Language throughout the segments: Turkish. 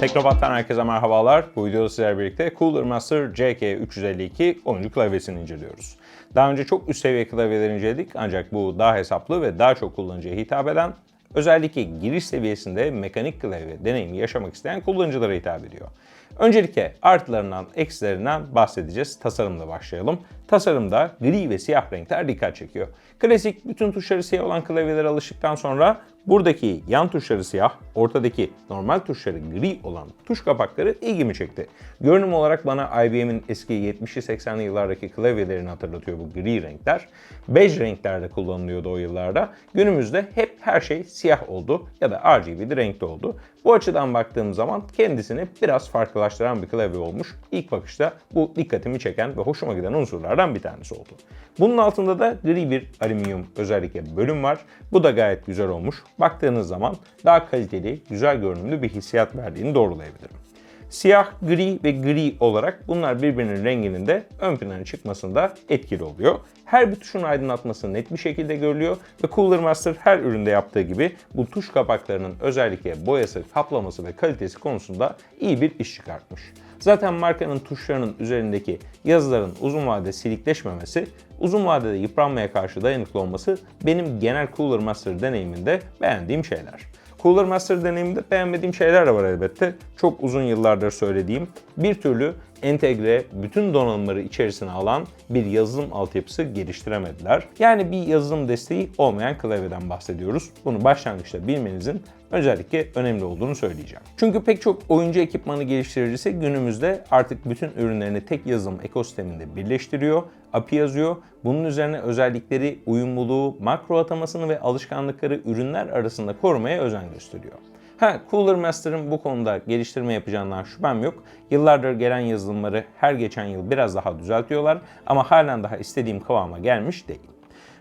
Teknopat'tan herkese merhabalar. Bu videoda sizlerle birlikte Cooler Master CK352 oyuncu klavyesini inceliyoruz. Daha önce çok üst seviye klavyeler inceledik ancak bu daha hesaplı ve daha çok kullanıcıya hitap eden özellikle giriş seviyesinde mekanik klavye deneyimi yaşamak isteyen kullanıcılara hitap ediyor. Öncelikle artılarından, eksilerinden bahsedeceğiz. Tasarımla başlayalım. Tasarımda gri ve siyah renkler dikkat çekiyor. Klasik bütün tuşları siyah olan klavyelere alıştıktan sonra buradaki yan tuşları siyah, ortadaki normal tuşları gri olan tuş kapakları ilgimi çekti. Görünüm olarak bana IBM'in eski 70'li 80'li yıllardaki klavyelerini hatırlatıyor bu gri renkler. Bej renklerde kullanılıyordu o yıllarda. Günümüzde hep her şey siyah oldu ya da RGB renkte oldu. Bu açıdan baktığım zaman kendisini biraz farklılaştıran bir klavye olmuş. İlk bakışta bu dikkatimi çeken ve hoşuma giden unsurlardan bir tanesi oldu. Bunun altında da gri bir alüminyum özellikle bölüm var. Bu da gayet güzel olmuş. Baktığınız zaman daha kaliteli, güzel görünümlü bir hissiyat verdiğini doğrulayabilirim. Siyah, gri ve gri olarak bunlar birbirinin renginin de ön plana çıkmasında etkili oluyor. Her bir tuşun aydınlatması net bir şekilde görülüyor ve Cooler Master her üründe yaptığı gibi bu tuş kapaklarının özellikle boyası, kaplaması ve kalitesi konusunda iyi bir iş çıkartmış. Zaten markanın tuşlarının üzerindeki yazıların uzun vadede silikleşmemesi, uzun vadede yıpranmaya karşı dayanıklı olması benim genel Cooler Master deneyiminde beğendiğim şeyler. Cooler Master deneyiminde beğenmediğim şeyler de var elbette. Çok uzun yıllardır söylediğim bir türlü entegre bütün donanımları içerisine alan bir yazılım altyapısı geliştiremediler. Yani bir yazılım desteği olmayan klavyeden bahsediyoruz. Bunu başlangıçta bilmenizin özellikle önemli olduğunu söyleyeceğim. Çünkü pek çok oyuncu ekipmanı geliştiricisi günümüzde artık bütün ürünlerini tek yazılım ekosisteminde birleştiriyor, API yazıyor. Bunun üzerine özellikleri, uyumluluğu, makro atamasını ve alışkanlıkları ürünler arasında korumaya özen gösteriyor. Ha, Cooler Master'ın bu konuda geliştirme yapacağından şüphem yok. Yıllardır gelen yazılımları her geçen yıl biraz daha düzeltiyorlar ama halen daha istediğim kıvama gelmiş değil.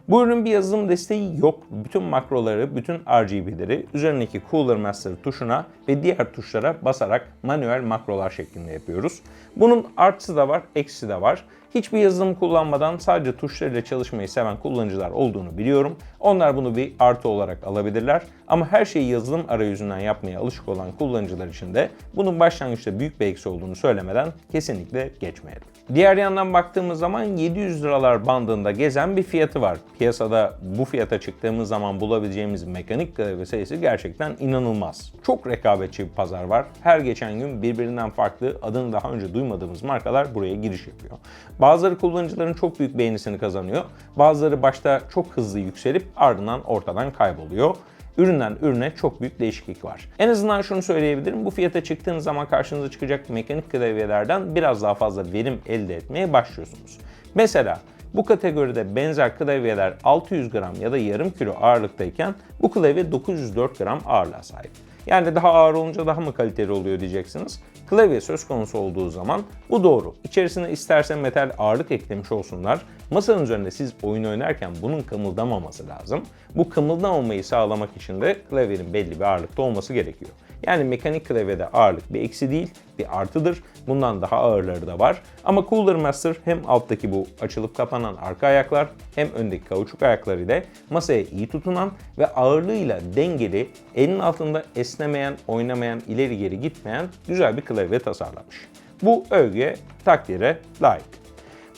Bu ürünün bir yazılım desteği yok. Bütün makroları, bütün RGB'leri üzerindeki Cooler Master tuşuna ve diğer tuşlara basarak manuel makrolar şeklinde yapıyoruz. Bunun artısı da var, eksisi de var. Hiçbir yazılım kullanmadan sadece tuşlarıyla çalışmayı seven kullanıcılar olduğunu biliyorum. Onlar bunu bir artı olarak alabilirler. Ama her şeyi yazılım arayüzünden yapmaya alışık olan kullanıcılar için de bunun başlangıçta büyük bir eksi olduğunu söylemeden kesinlikle geçmeyelim. Diğer yandan baktığımız zaman 700 liralar bandında gezen bir fiyatı var. Piyasada bu fiyata çıktığımız zaman bulabileceğimiz mekanik klavye sayısı gerçekten inanılmaz. Çok rekabetçi bir pazar var. Her geçen gün birbirinden farklı adını daha önce duymadığımız markalar buraya giriş yapıyor. Bazıları kullanıcıların çok büyük beğenisini kazanıyor. Bazıları başta çok hızlı yükselip ardından ortadan kayboluyor üründen ürüne çok büyük değişiklik var. En azından şunu söyleyebilirim. Bu fiyata çıktığınız zaman karşınıza çıkacak mekanik klavyelerden biraz daha fazla verim elde etmeye başlıyorsunuz. Mesela bu kategoride benzer klavyeler 600 gram ya da yarım kilo ağırlıktayken bu klavye 904 gram ağırlığa sahip. Yani daha ağır olunca daha mı kaliteli oluyor diyeceksiniz. Klavye söz konusu olduğu zaman bu doğru. İçerisine isterse metal ağırlık eklemiş olsunlar. Masanın üzerinde siz oyun oynarken bunun kımıldamaması lazım. Bu kımıldamamayı sağlamak için de klavyenin belli bir ağırlıkta olması gerekiyor. Yani mekanik klavyede ağırlık bir eksi değil, bir artıdır. Bundan daha ağırları da var. Ama Cooler Master hem alttaki bu açılıp kapanan arka ayaklar hem öndeki kauçuk ayakları ile masaya iyi tutunan ve ağırlığıyla dengeli, elin altında esnemeyen, oynamayan, ileri geri gitmeyen güzel bir klavye tasarlamış. Bu övgüye, takdire layık.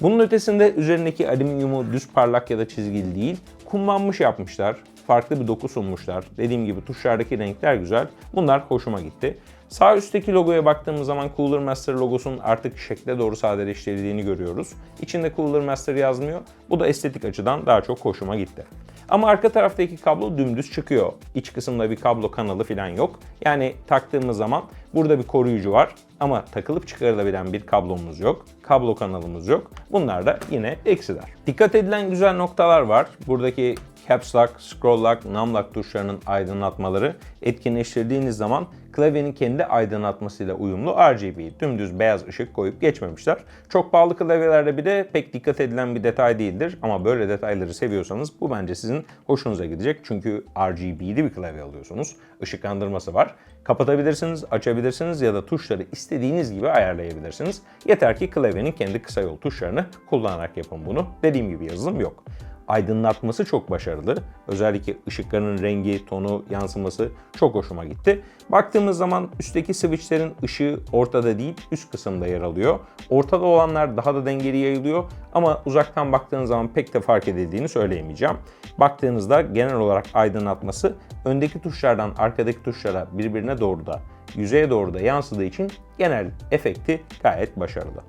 Bunun ötesinde üzerindeki alüminyumu düz parlak ya da çizgili değil, kumlanmış yapmışlar. Farklı bir doku sunmuşlar. Dediğim gibi tuşlardaki renkler güzel. Bunlar hoşuma gitti. Sağ üstteki logoya baktığımız zaman Cooler Master logosunun artık şekle doğru sadeleştirildiğini görüyoruz. İçinde Cooler Master yazmıyor. Bu da estetik açıdan daha çok hoşuma gitti. Ama arka taraftaki kablo dümdüz çıkıyor. İç kısımda bir kablo kanalı falan yok. Yani taktığımız zaman burada bir koruyucu var ama takılıp çıkarılabilen bir kablomuz yok. Kablo kanalımız yok. Bunlar da yine eksiler. Dikkat edilen güzel noktalar var. Buradaki Caps Lock, Scroll Lock, Num Lock tuşlarının aydınlatmaları etkinleştirdiğiniz zaman klavyenin kendi aydınlatmasıyla uyumlu RGB, dümdüz beyaz ışık koyup geçmemişler. Çok pahalı klavyelerde bir de pek dikkat edilen bir detay değildir ama böyle detayları seviyorsanız bu bence sizin hoşunuza gidecek. Çünkü RGB'li bir klavye alıyorsunuz. Işıklandırması var. Kapatabilirsiniz, açabilirsiniz ya da tuşları istediğiniz gibi ayarlayabilirsiniz. Yeter ki klavyenin kendi kısa yol tuşlarını kullanarak yapın bunu. Dediğim gibi yazılım yok. Aydınlatması çok başarılı. Özellikle ışıkların rengi, tonu, yansıması çok hoşuma gitti. Baktığımız zaman üstteki switchlerin ışığı ortada değil, üst kısımda yer alıyor. Ortada olanlar daha da dengeli yayılıyor ama uzaktan baktığınız zaman pek de fark edildiğini söyleyemeyeceğim. Baktığınızda genel olarak aydınlatması öndeki tuşlardan arkadaki tuşlara birbirine doğru da yüzeye doğru da yansıdığı için genel efekti gayet başarılı.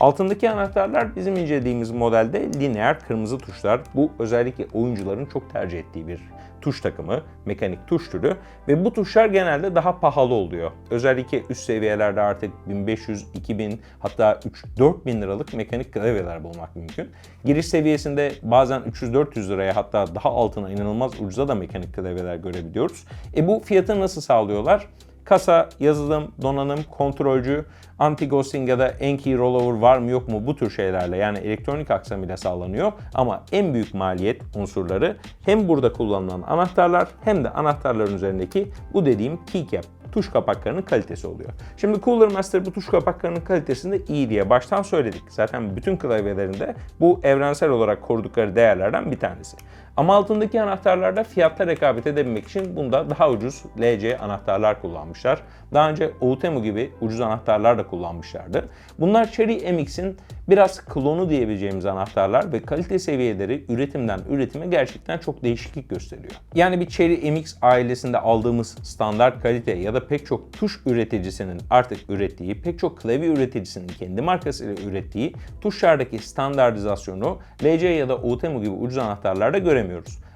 Altındaki anahtarlar bizim incelediğimiz modelde lineer kırmızı tuşlar. Bu özellikle oyuncuların çok tercih ettiği bir tuş takımı, mekanik tuş türü ve bu tuşlar genelde daha pahalı oluyor. Özellikle üst seviyelerde artık 1500, 2000 hatta 3 4000 liralık mekanik klavyeler bulmak mümkün. Giriş seviyesinde bazen 300-400 liraya hatta daha altına inanılmaz ucuza da mekanik klavyeler görebiliyoruz. E bu fiyatı nasıl sağlıyorlar? Kasa, yazılım, donanım, kontrolcü, anti-ghosting ya da en-key rollover var mı yok mu bu tür şeylerle yani elektronik aksam ile sağlanıyor. Ama en büyük maliyet unsurları hem burada kullanılan anahtarlar hem de anahtarların üzerindeki bu dediğim keycap tuş kapaklarının kalitesi oluyor. Şimdi Cooler Master bu tuş kapaklarının kalitesinde iyi diye baştan söyledik. Zaten bütün klavyelerinde bu evrensel olarak korudukları değerlerden bir tanesi. Ama altındaki anahtarlarda fiyatta rekabet edebilmek için bunda daha ucuz LC anahtarlar kullanmışlar. Daha önce Outemu gibi ucuz anahtarlar da kullanmışlardı. Bunlar Cherry MX'in biraz klonu diyebileceğimiz anahtarlar ve kalite seviyeleri üretimden üretime gerçekten çok değişiklik gösteriyor. Yani bir Cherry MX ailesinde aldığımız standart kalite ya da pek çok tuş üreticisinin artık ürettiği, pek çok klavye üreticisinin kendi markasıyla ürettiği tuşlardaki standartizasyonu LC ya da Outemu gibi ucuz anahtarlarda göremiyoruz.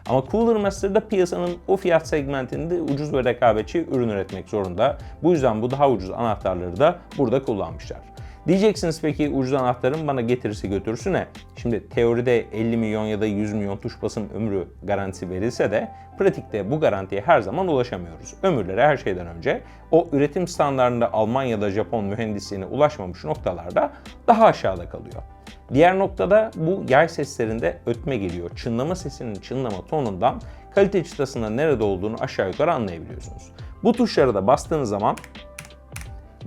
Ama Cooler Master'da piyasanın o fiyat segmentinde ucuz ve rekabetçi ürün üretmek zorunda. Bu yüzden bu daha ucuz anahtarları da burada kullanmışlar. Diyeceksiniz peki ucuz anahtarın bana getirisi götürüsü ne? Şimdi teoride 50 milyon ya da 100 milyon tuş basım ömrü garantisi verilse de pratikte bu garantiye her zaman ulaşamıyoruz. Ömürleri her şeyden önce o üretim standartında Alman ya da Japon mühendisliğine ulaşmamış noktalarda daha aşağıda kalıyor. Diğer noktada bu yay seslerinde ötme geliyor. Çınlama sesinin çınlama tonundan kalite çıtasında nerede olduğunu aşağı yukarı anlayabiliyorsunuz. Bu tuşlara da bastığınız zaman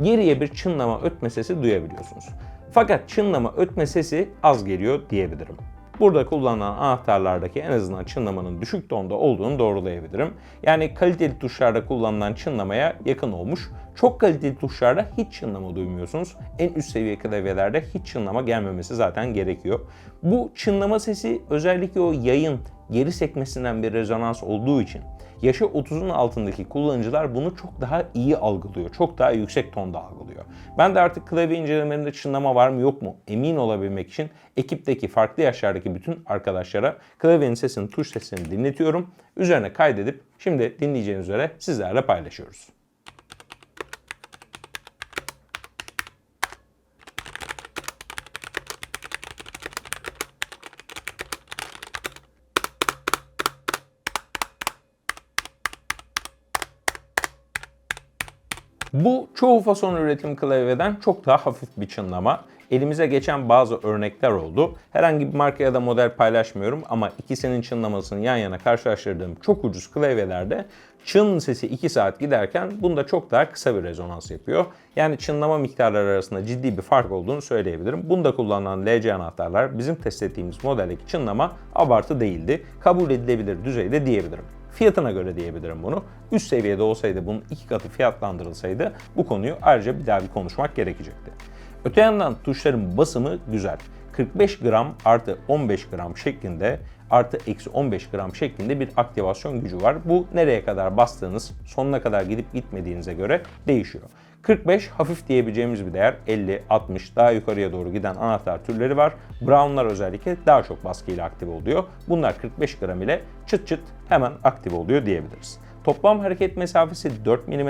geriye bir çınlama ötme sesi duyabiliyorsunuz. Fakat çınlama ötme sesi az geliyor diyebilirim. Burada kullanılan anahtarlardaki en azından çınlamanın düşük tonda olduğunu doğrulayabilirim. Yani kaliteli tuşlarda kullanılan çınlamaya yakın olmuş. Çok kaliteli tuşlarda hiç çınlama duymuyorsunuz. En üst seviye klavyelerde hiç çınlama gelmemesi zaten gerekiyor. Bu çınlama sesi özellikle o yayın geri sekmesinden bir rezonans olduğu için yaşı 30'un altındaki kullanıcılar bunu çok daha iyi algılıyor. Çok daha yüksek tonda algılıyor. Ben de artık klavye incelemelerinde çınlama var mı yok mu emin olabilmek için ekipteki farklı yaşlardaki bütün arkadaşlara klavyenin sesini, tuş sesini dinletiyorum. Üzerine kaydedip şimdi dinleyeceğiniz üzere sizlerle paylaşıyoruz. Bu çoğu fason üretim klavyeden çok daha hafif bir çınlama. Elimize geçen bazı örnekler oldu. Herhangi bir marka ya da model paylaşmıyorum ama ikisinin çınlamasını yan yana karşılaştırdığım çok ucuz klavyelerde çın sesi 2 saat giderken bunda çok daha kısa bir rezonans yapıyor. Yani çınlama miktarları arasında ciddi bir fark olduğunu söyleyebilirim. Bunda kullanılan LC anahtarlar bizim test ettiğimiz modeldeki çınlama abartı değildi. Kabul edilebilir düzeyde diyebilirim fiyatına göre diyebilirim bunu. Üst seviyede olsaydı bunun iki katı fiyatlandırılsaydı bu konuyu ayrıca bir daha bir konuşmak gerekecekti. Öte yandan tuşların basımı güzel. 45 gram artı 15 gram şeklinde artı eksi 15 gram şeklinde bir aktivasyon gücü var. Bu nereye kadar bastığınız, sonuna kadar gidip gitmediğinize göre değişiyor. 45 hafif diyebileceğimiz bir değer. 50, 60 daha yukarıya doğru giden anahtar türleri var. Brown'lar özellikle daha çok baskıyla aktif oluyor. Bunlar 45 gram ile çıt çıt hemen aktif oluyor diyebiliriz. Toplam hareket mesafesi 4 mm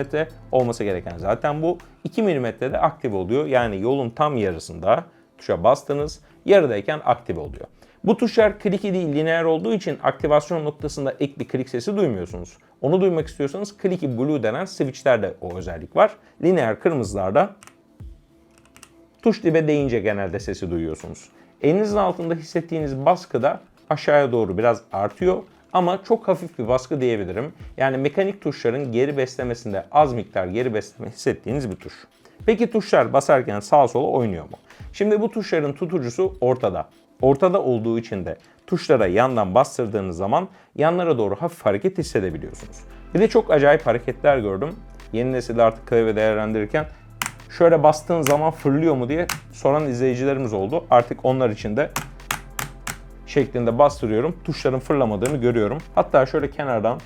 olması gereken zaten bu. 2 mm de aktif oluyor. Yani yolun tam yarısında tuşa bastınız, yarıdayken aktif oluyor. Bu tuşlar kliki değil lineer olduğu için aktivasyon noktasında ek bir klik sesi duymuyorsunuz. Onu duymak istiyorsanız clicky blue denen switchlerde o özellik var. Lineer kırmızılarda tuş dibe değince genelde sesi duyuyorsunuz. Elinizin altında hissettiğiniz baskı da aşağıya doğru biraz artıyor ama çok hafif bir baskı diyebilirim. Yani mekanik tuşların geri beslemesinde az miktar geri besleme hissettiğiniz bir tuş. Peki tuşlar basarken sağa sola oynuyor mu? Şimdi bu tuşların tutucusu ortada. Ortada olduğu için de tuşlara yandan bastırdığınız zaman yanlara doğru hafif hareket hissedebiliyorsunuz. Bir de çok acayip hareketler gördüm. Yeni nesilde artık klavye değerlendirirken şöyle bastığın zaman fırlıyor mu diye soran izleyicilerimiz oldu. Artık onlar için de şeklinde bastırıyorum. Tuşların fırlamadığını görüyorum. Hatta şöyle kenardan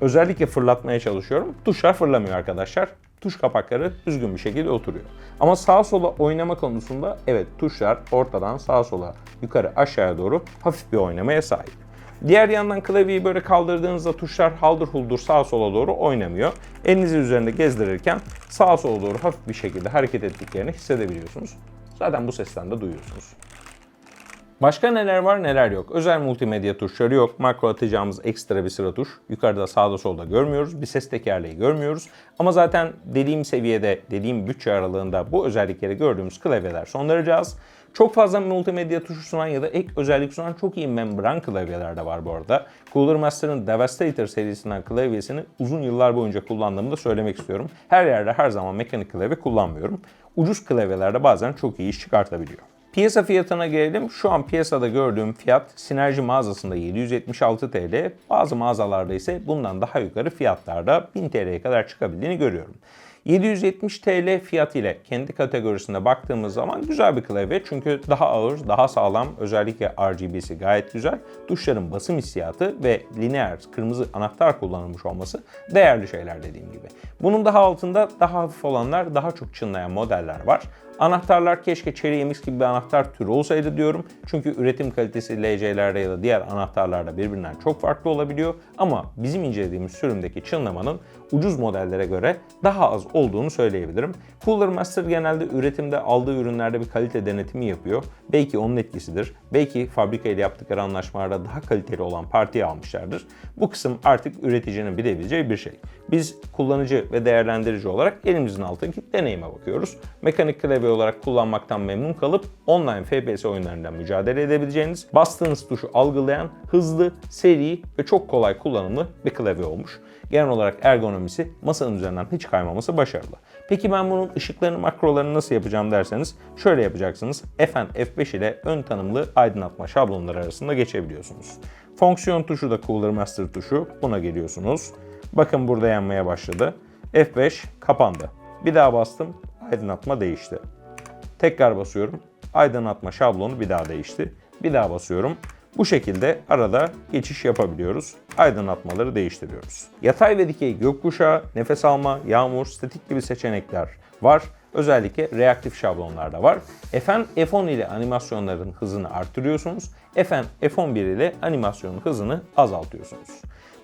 özellikle fırlatmaya çalışıyorum. Tuşlar fırlamıyor arkadaşlar. Tuş kapakları düzgün bir şekilde oturuyor. Ama sağa sola oynama konusunda evet tuşlar ortadan sağa sola yukarı aşağıya doğru hafif bir oynamaya sahip. Diğer yandan klavyeyi böyle kaldırdığınızda tuşlar haldır huldur sağa sola doğru oynamıyor. Elinizi üzerinde gezdirirken sağa sola doğru hafif bir şekilde hareket ettiklerini hissedebiliyorsunuz. Zaten bu sesten de duyuyorsunuz. Başka neler var neler yok. Özel multimedya tuşları yok. Makro atacağımız ekstra bir sıra tuş. Yukarıda sağda solda görmüyoruz. Bir ses tekerleği görmüyoruz. Ama zaten dediğim seviyede, dediğim bütçe aralığında bu özellikleri gördüğümüz klavyeler son derece az. Çok fazla multimedya tuşu sunan ya da ek özellik sunan çok iyi membran klavyeler de var bu arada. Cooler Master'ın Devastator serisinden klavyesini uzun yıllar boyunca kullandığımı da söylemek istiyorum. Her yerde her zaman mekanik klavye kullanmıyorum. Ucuz klavyelerde bazen çok iyi iş çıkartabiliyor. Piyasa fiyatına gelelim. Şu an piyasada gördüğüm fiyat Sinerji mağazasında 776 TL, bazı mağazalarda ise bundan daha yukarı fiyatlarda 1000 TL'ye kadar çıkabildiğini görüyorum. 770 TL fiyat ile kendi kategorisinde baktığımız zaman güzel bir klavye çünkü daha ağır, daha sağlam, özellikle RGB'si gayet güzel. Tuşların basım hissiyatı ve lineer kırmızı anahtar kullanılmış olması değerli şeyler dediğim gibi. Bunun daha altında daha hafif olanlar, daha çok çınlayan modeller var. Anahtarlar keşke Cherry MX gibi bir anahtar türü olsaydı diyorum. Çünkü üretim kalitesi LC'lerde ya da diğer anahtarlarda birbirinden çok farklı olabiliyor. Ama bizim incelediğimiz sürümdeki çınlamanın ucuz modellere göre daha az olduğunu söyleyebilirim. Cooler Master genelde üretimde aldığı ürünlerde bir kalite denetimi yapıyor. Belki onun etkisidir. Belki fabrika ile yaptıkları anlaşmalarda daha kaliteli olan partiye almışlardır. Bu kısım artık üreticinin bilebileceği bir şey. Biz kullanıcı ve değerlendirici olarak elimizin altındaki deneyime bakıyoruz. Mekanik klavye olarak kullanmaktan memnun kalıp online FPS oyunlarında mücadele edebileceğiniz, bastığınız tuşu algılayan, hızlı, seri ve çok kolay kullanımlı bir klavye olmuş. Genel olarak ergonomisi masanın üzerinden hiç kaymaması başarılı. Peki ben bunun ışıklarını, makrolarını nasıl yapacağım derseniz şöyle yapacaksınız. Fn F5 ile ön tanımlı aydınlatma şablonları arasında geçebiliyorsunuz. Fonksiyon tuşu da Cooler Master tuşu. Buna geliyorsunuz. Bakın burada yanmaya başladı. F5 kapandı. Bir daha bastım. Aydınlatma değişti. Tekrar basıyorum. Aydınlatma şablonu bir daha değişti. Bir daha basıyorum. Bu şekilde arada geçiş yapabiliyoruz. Aydınlatmaları değiştiriyoruz. Yatay ve dikey gökkuşağı, nefes alma, yağmur, statik gibi seçenekler var. Özellikle reaktif şablonlarda var. FN F10 ile animasyonların hızını arttırıyorsunuz. FN F11 ile animasyonun hızını azaltıyorsunuz.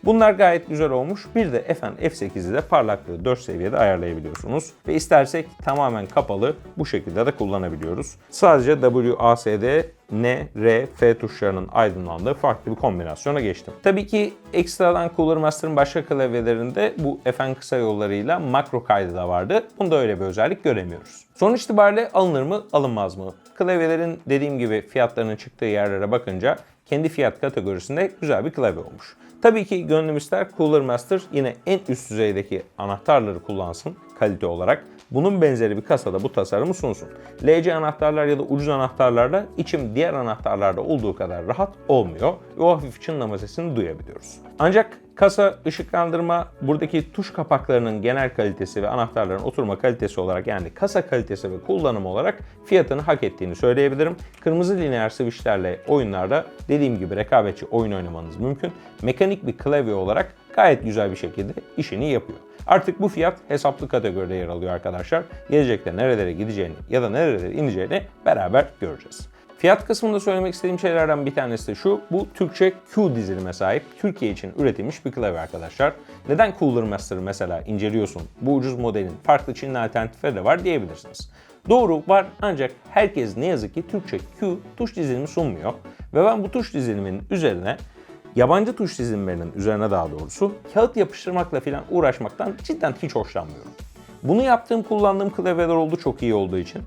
Bunlar gayet güzel olmuş. Bir de FN F8'i de parlaklığı 4 seviyede ayarlayabiliyorsunuz. Ve istersek tamamen kapalı bu şekilde de kullanabiliyoruz. Sadece WASD, N, R, F tuşlarının aydınlandığı farklı bir kombinasyona geçtim. Tabii ki ekstradan Cooler Master'ın başka klavyelerinde bu FN kısa yollarıyla makro kaydı da vardı. Bunda öyle bir özellik göremiyoruz. Sonuç itibariyle alınır mı, alınmaz mı? Klavyelerin dediğim gibi fiyatlarının çıktığı yerlere bakınca kendi fiyat kategorisinde güzel bir klavye olmuş. Tabii ki gönlüm ister Cooler Master yine en üst düzeydeki anahtarları kullansın kalite olarak. Bunun benzeri bir kasada bu tasarımı sunsun. LC anahtarlar ya da ucuz anahtarlarla içim diğer anahtarlarda olduğu kadar rahat olmuyor ve o hafif çınlama sesini duyabiliyoruz. Ancak kasa, ışıklandırma, buradaki tuş kapaklarının genel kalitesi ve anahtarların oturma kalitesi olarak yani kasa kalitesi ve kullanım olarak fiyatını hak ettiğini söyleyebilirim. Kırmızı lineer switchlerle oyunlarda dediğim gibi rekabetçi oyun oynamanız mümkün. Mekanik bir klavye olarak gayet güzel bir şekilde işini yapıyor. Artık bu fiyat hesaplı kategoride yer alıyor arkadaşlar. Gelecekte nerelere gideceğini ya da nerelere ineceğini beraber göreceğiz. Fiyat kısmında söylemek istediğim şeylerden bir tanesi de şu. Bu Türkçe Q dizilime sahip Türkiye için üretilmiş bir klavye arkadaşlar. Neden Cooler Master'ı mesela inceliyorsun? Bu ucuz modelin farklı Çinli alternatifleri de var diyebilirsiniz. Doğru var ancak herkes ne yazık ki Türkçe Q tuş dizilimi sunmuyor. Ve ben bu tuş diziliminin üzerine yabancı tuş dizilimlerinin üzerine daha doğrusu kağıt yapıştırmakla falan uğraşmaktan cidden hiç hoşlanmıyorum. Bunu yaptığım kullandığım klavyeler oldu çok iyi olduğu için.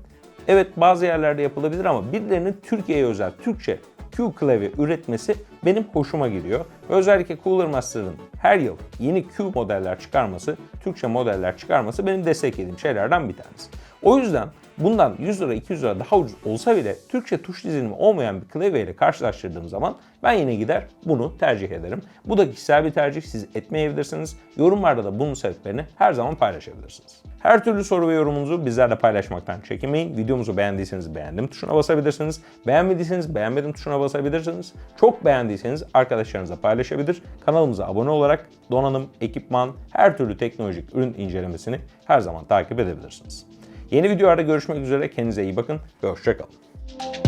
Evet bazı yerlerde yapılabilir ama birilerinin Türkiye'ye özel Türkçe Q klavye üretmesi benim hoşuma gidiyor. Özellikle Cooler Master'ın her yıl yeni Q modeller çıkarması, Türkçe modeller çıkarması benim desteklediğim şeylerden bir tanesi. O yüzden bundan 100 lira 200 lira daha ucuz olsa bile Türkçe tuş dizilimi olmayan bir klavye ile karşılaştırdığım zaman ben yine gider bunu tercih ederim. Bu da kişisel bir tercih siz etmeyebilirsiniz. Yorumlarda da bunun sebeplerini her zaman paylaşabilirsiniz. Her türlü soru ve yorumunuzu bizlerle paylaşmaktan çekinmeyin. Videomuzu beğendiyseniz beğendim tuşuna basabilirsiniz. Beğenmediyseniz beğenmedim tuşuna basabilirsiniz. Çok beğendiyseniz arkadaşlarınızla paylaşabilir. Kanalımıza abone olarak donanım, ekipman, her türlü teknolojik ürün incelemesini her zaman takip edebilirsiniz. Yeni videolarda görüşmek üzere. Kendinize iyi bakın ve hoşçakalın.